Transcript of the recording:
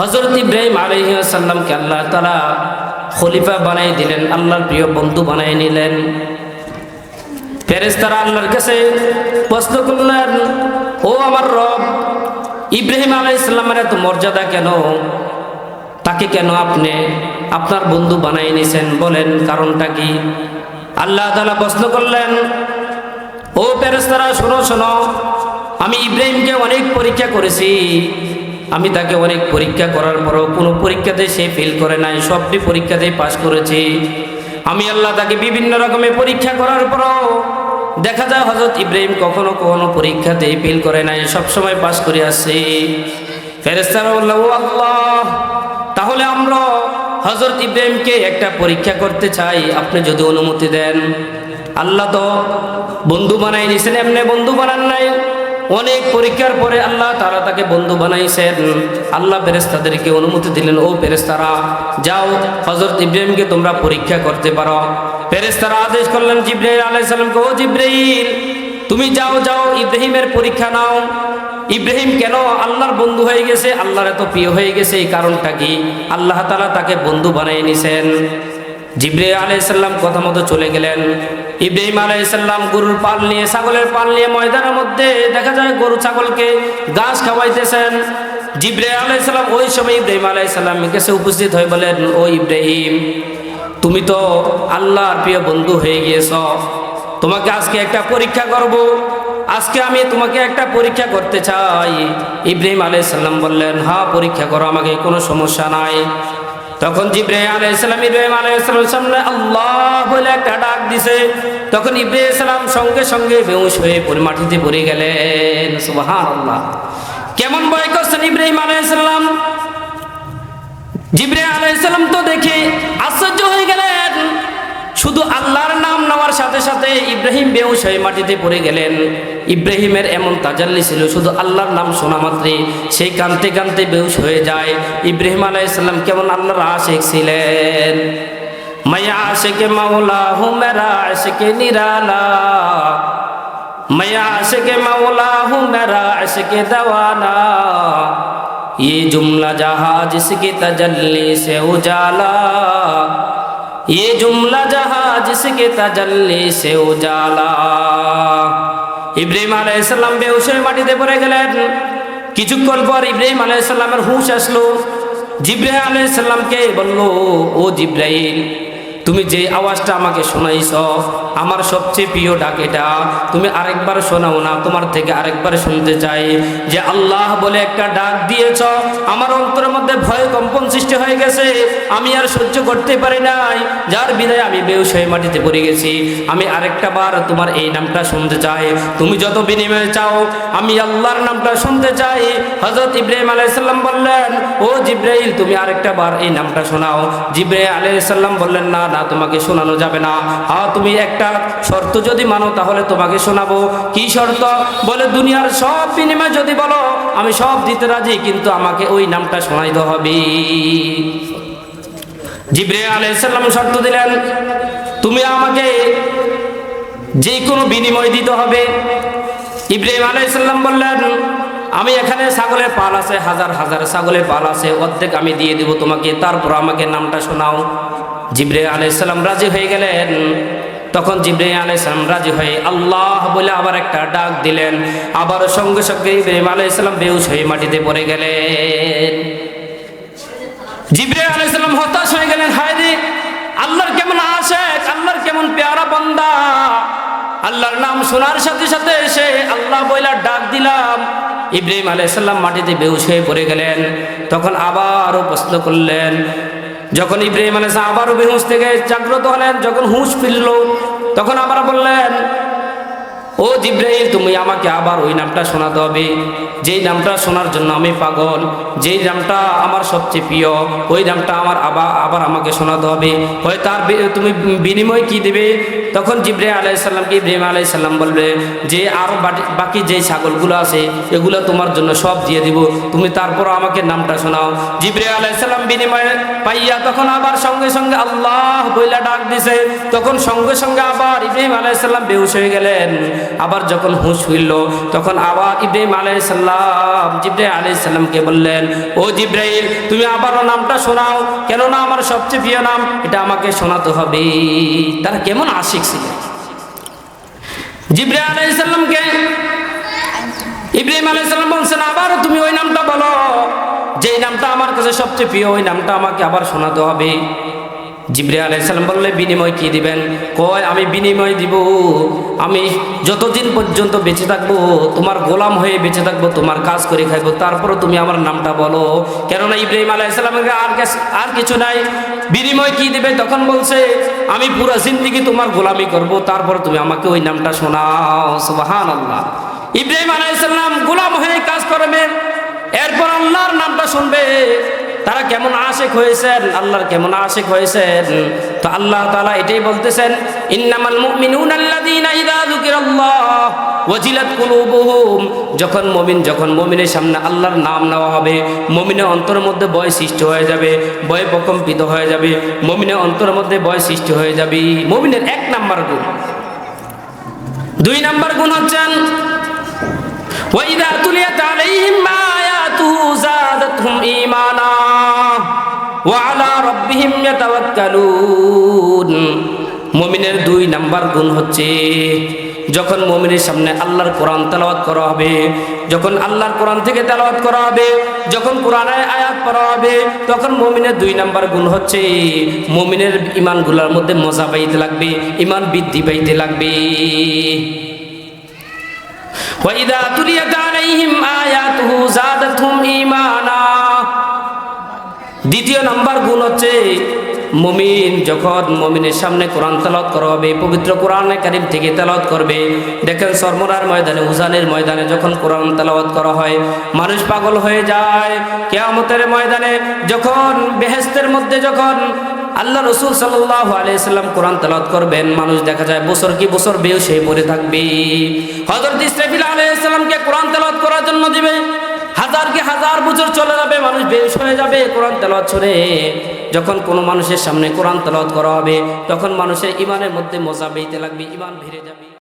হজরত ইব্রাহিম আলহিসাল্লামকে আল্লাহ তালা খলিফা বানাই দিলেন, আল্লাহর প্রিয় বন্ধু বানাই নিলেন। ফেরেস্তারা আল্লাহর কাছে প্রশ্ন করলেন, ও আমার রব, ইব্রাহিম আলাই ইসলামের এত মর্যাদা কেন? তাকে কেন আপনি আপনার বন্ধু বানাই নিয়েছেন বলেন, কারণটা কি? আল্লাহ তালা প্রশ্ন করলেন, ও ফেরেস্তারা শোনো শোনো, আমি ইব্রাহিমকে অনেক পরীক্ষা করেছি। আমি তাকে অনেক পরীক্ষা করার পরও কোনো পরীক্ষাতে সে ফেল করে নাই, সবটি পরীক্ষাতে পাশ করেছি। আমি আল্লাহ তাকে বিভিন্ন রকমের পরীক্ষা করার পরও দেখা যায় হজরত ইব্রাহিম কখনো কখনো পরীক্ষাতে ফেল করে নাই, সবসময় পাশ করে আসছে। ফেরেস্তারা ও আল্লাহ, তাহলে আমরা হজরত ইব্রাহিমকে একটা পরীক্ষা করতে চাই, আপনি যদি অনুমতি দেন। আল্লাহ তো বন্ধু বানাই নিছেন, এমনি বন্ধু বানান নাই। অনেক পরীক্ষার পরে আল্লাহ তারা তাকে বন্ধু বানাইছেন। আল্লাহ ফেরেস্তাদেরকে অনুমতি দিলেন, ও ফেরেস্তারা যাও হজরত ইব্রাহিমকে তোমরা পরীক্ষা করতে পারো। ফেরেস্তারা আদেশ করলেন জিব্রাহিল আলাইসাল্লামকে ও জিব্রাহিল তুমি যাও যাও, ইব্রাহিমের পরীক্ষা নাও। ইব্রাহিম কেন আল্লাহর বন্ধু হয়ে গেছে? আল্লাহর এত প্রিয় হয়ে গেছে, এই কারণটা কি? আল্লাহ তালা তাকে বন্ধু বানিয়ে নিছেন। জিব্রাহিম আলাইসাল্লাম কথা মতো চলে গেলেন। ইব্রাহিম আলাইসাল্লাম গরুর পাল নিয়ে, ছাগলের পাল নিয়ে ময়দানের মধ্যে দেখা যায় গরু, ছাগলকে ঘাস খাওয়াইতেছেন। জিব্রাহিম আলাইসাল্লাম ওই সময় ইব্রাহিম আলাইসাল্লাম কাছে উপস্থিত হয়ে বলেন, ও ইব্রাহিম, তুমি তো আল্লাহর প্রিয় বন্ধু হয়ে গিয়েছ। তোমাকে আজকে একটা পরীক্ষা করব। আজকে আমি তোমাকে একটা পরীক্ষা করতে চাই। ইব্রাহিম আলাইসাল্লাম বললেন হ্যাঁ পরীক্ষা করো, আমাকে কোনো সমস্যা নাই। তখন ইব্রাহিম আল্লাহ বলে তখন সঙ্গে সঙ্গে বেউস হয়ে পরি মাটিতে পড়ে গেলেন। সুবাহান আল্লাহ কেমন ভয় করছেন ইব্রাহিম আলাইসালাম জিব্রাহিম আলাইসালাম তো দেখে আশ্চর্য হয়ে গেলেন। সাথে সাথে ইব্রাহিম বেউস হয়ে মাটিতে পড়ে গেলেন ইব্রাহিমের এমন তাজাল্লি ছিল শুধু আল্লাহর নাম শোনা মাত্রে সেই কানতে কানতে বেউস হয়ে যায় ইব্রাহিম আলাইসাল্লাম কেমন আল্লাহর আশেখ ছিলেন মায়া আশেকে মাওলা হু মেরা আশেকে নিরালা মায়া আশেকে মাওলা হু মেরা আশেকে দেওয়ানা ये जुमला जहाँ जिसकी तजल्ली से उजाला ये जुमला जहाँ जिसके तजल्ली से उजाला ইব্রাহিম আলাইসাল্লাম বেউস হয়ে মাটিতে পড়ে গেলেন কিছুক্ষণ পর ইব্রাহিম আলাইসাল্লামের হুঁশ আসলো জিব্রাহিম আলাইসাল্লামকে বলল ও জিব্রাহিল তুমি যে আওয়াজটা আমাকে শোনাইছ, আমার সবচেয়ে প্রিয় ডাক এটা। তুমি আরেকবার শোনাও না, তোমার থেকে আরেকবার শুনতে চাই। যে আল্লাহ বলে একটা ডাক দিয়েছ, আমার অন্তরের মধ্যে ভয় কম্পন সৃষ্টি হয়ে গেছে। আমি আর সহ্য করতে পারি নাই, যার বিদায় আমি বেউস হয়ে মাটিতে পড়ে গেছি। আমি আরেকটা বার তোমার এই নামটা শুনতে চাই। তুমি যত বিনিময়ে চাও, আমি আল্লাহর নামটা শুনতে চাই। হজরত ইব্রাহিম আলাইসাল্লাম বললেন, ও জিব্রাহিল তুমি আরেকটা বার এই নামটা শোনাও। জিব্রাহিম আলাইসাল্লাম বললেন, না না তোমাকে শোনানো যাবে না। হ্যাঁ তুমি একটা শর্ত যদি মানো, তাহলে তোমাকে শোনাবো। কি শর্ত? বলে, দুনিয়ার সব বিনিময় যদি বলো, আমি সব দিতে রাজি, কিন্তু আমাকে ওই নামটা শোনাইতে হবে। জিব্রে আলাইসাল্লাম শর্ত দিলেন, তুমি আমাকে যে কোনো বিনিময় দিতে হবে। ইব্রাহিম আলাইসাল্লাম বললেন, আমি এখানে ছাগলের পাল আছে, হাজার হাজার ছাগলের পাল আছে, অর্ধেক আমি দিয়ে দিব তোমাকে, তারপর আমাকে নামটা শোনাও। জিব্রে আলাইসাল্লাম রাজি হয়ে গেলেন। তখন জিব্রে আলাইসাল্লাম রাজি হয়ে আল্লাহ বলে আবার একটা ডাক দিলেন। আবার সঙ্গে সঙ্গে ইব্রাহিম আলাইসাল্লাম বেউস হয়ে মাটিতে পড়ে গেলেন। জিব্রে আলাইসাল্লাম হতাশ হয়ে গেলেন, হায় রে! আল্লাহর কেমন আশেক, আল্লাহর কেমন পেয়ারা বান্দা। আল্লাহর নাম শোনার সাথে সাথে এসে আল্লাহ বইলা ডাক দিলাম। ইব্রাহিম আলাইসাল্লাম মাটিতে বেউস হয়ে পড়ে গেলেন। তখন আবারও প্রশ্ন করলেন যখন ইব্রাহিম আলাইস আবারও বেহুশ থেকে জাগ্রত হলেন, যখন হুঁশ ফিরল, তখন আবার বললেন, ও জিব্রাহিম তুমি আমাকে আবার ওই নামটা শোনাতে হবে। যেই নামটা শোনার জন্য আমি পাগল, যেই নামটা আমার সবচেয়ে প্রিয়, ওই নামটা আমার আবার আবার আমাকে শোনাতে হবে। হয় তার তুমি বিনিময় কি দেবে? তখন জিব্রে আলাইসাল্লামকে ইব্রাহিম আলাইসাল্লাম বলবে যে আরও বাকি যে ছাগলগুলো আছে, এগুলো তোমার জন্য সব দিয়ে দিব। তুমি তারপর আমাকে নামটা শোনাও। জিব্রে আলাইসাল্লাম বিনিময়ে পাইয়া তখন আবার সঙ্গে সঙ্গে আল্লাহ বইলা ডাক দিছে। তখন সঙ্গে সঙ্গে আবার ইব্রাহিম আলাইসাল্লাম বেহুশ হয়ে গেলেন। আবার যখন হুঁশ হইল, তখন আবার ইব্রাহিম আলাইসাল্লাম জিব্রাহিম আলাইসাল্লামকে বললেন, ও জিব্রাহিম তুমি আবারও নামটা শোনাও। কেননা আমার সবচেয়ে প্রিয় নাম, এটা আমাকে শোনাতে হবে। তারা কেমন আশিক ছিলেন জিব্রাহিম আলাইসাল্লামকে ইব্রাহিম আলাইসাল্লাম বলছেন, আবারও তুমি ওই নামটা বলো। যেই নামটা আমার কাছে সবচেয়ে প্রিয়, ওই নামটা আমাকে আবার শোনাতে হবে। জিব্রে আলাইসাল্লাম বললে, বিনিময় কি দিবেন? কয়, আমি বিনিময় দিব। আমি যতদিন পর্যন্ত বেঁচে থাকব, তোমার গোলাম হয়ে বেঁচে থাকব, তোমার কাজ করে খাইবো, তারপরও তুমি আমার নামটা বলো। কেননা ইব্রাহিম আলাইসাল্লামের আর আর কিছু নাই। বিনিময় কি দিবে? তখন বলছে, আমি পুরো জিন্দিগি তোমার গোলামি করব, তারপর তুমি আমাকে ওই নামটা শোনাও। সুবাহান আল্লাহ ইব্রাহিম আলাইসাল্লাম গোলাম হয়ে কাজ করবেন এরপর আল্লাহর নামটা শুনবে। তারা কেমন আশেক হয়েছেন? আল্লাহর কেমন আশেক হয়েছেন? তো আল্লাহ তালা এটাই বলতেছেন, ইন্নামাল মুমিনুন আল্লাযীনা ইযা যুকিরাল্লাহ ওয়াজিলাত কুলুবুহুম। যখন মমিন, যখন মমিনের সামনে আল্লাহর নাম নেওয়া হবে, মমিনের অন্তরের মধ্যে ভয় সৃষ্টি হয়ে যাবে, ভয় প্রকম্পিত হয়ে যাবে, মমিনের অন্তরের মধ্যে ভয় সৃষ্টি হয়ে যাবে। মমিনের এক নাম্বার গুণ। দুই নাম্বার গুণ হচ্ছেন ওয়াইদা তুলিয়া আলাইহিম আয়াতুহু যাদাতহুম ঈমানা। وعلى ربهم يتوكلون মুমিনের দুই নাম্বার গুণ হচ্ছে যখন মুমিনের সামনে আল্লাহর কোরআন তেলাওয়াত করা হবে যখন আল্লাহর কোরআন থেকে তেলাওয়াত করা হবে যখন কোরআনের আয়াত পড়া হবে তখন মুমিনের দুই নাম্বার গুণ হচ্ছে মুমিনের ইমানগুলোর মধ্যে মজা পাইতে লাগবে ইমান বৃদ্ধি পাইতে লাগবে وإذا تليت عليهم নাম্বার হচ্ছে মমিন যখন মমিনের সামনে কোরআন তেলাওয়াত করা হবে, পবিত্র কোরআনে কারিম থেকে তেলাওয়াত করবে, দেখেন সরমরার ময়দানে, উজানের ময়দানে যখন কোরআন তেলাওয়াত করা হয়, মানুষ পাগল হয়ে যায়। কেয়ামতের ময়দানে যখন বেহেস্তের মধ্যে যখন আল্লাহ রসুল সাল্লাহ আলাইসাল্লাম কোরআন তেলাওয়াত করবেন, মানুষ দেখা যায় বছর কি বছর বেউ হয়ে পড়ে থাকবে। হজরত ইসরাফিল আলাইসাল্লামকে কোরআন তেলাওয়াত করার জন্য দিবে। হাজার কি হাজার বছর চলে যাবে, মানুষ বেশ হয়ে যাবে কোরআন তেলাওয়াত শুনে। যখন কোনো মানুষের সামনে কোরআন তেলাওয়াত করা হবে, তখন মানুষের ইমানের মধ্যে মজা বেইতে লাগবে, ইমান ভিড়ে যাবে।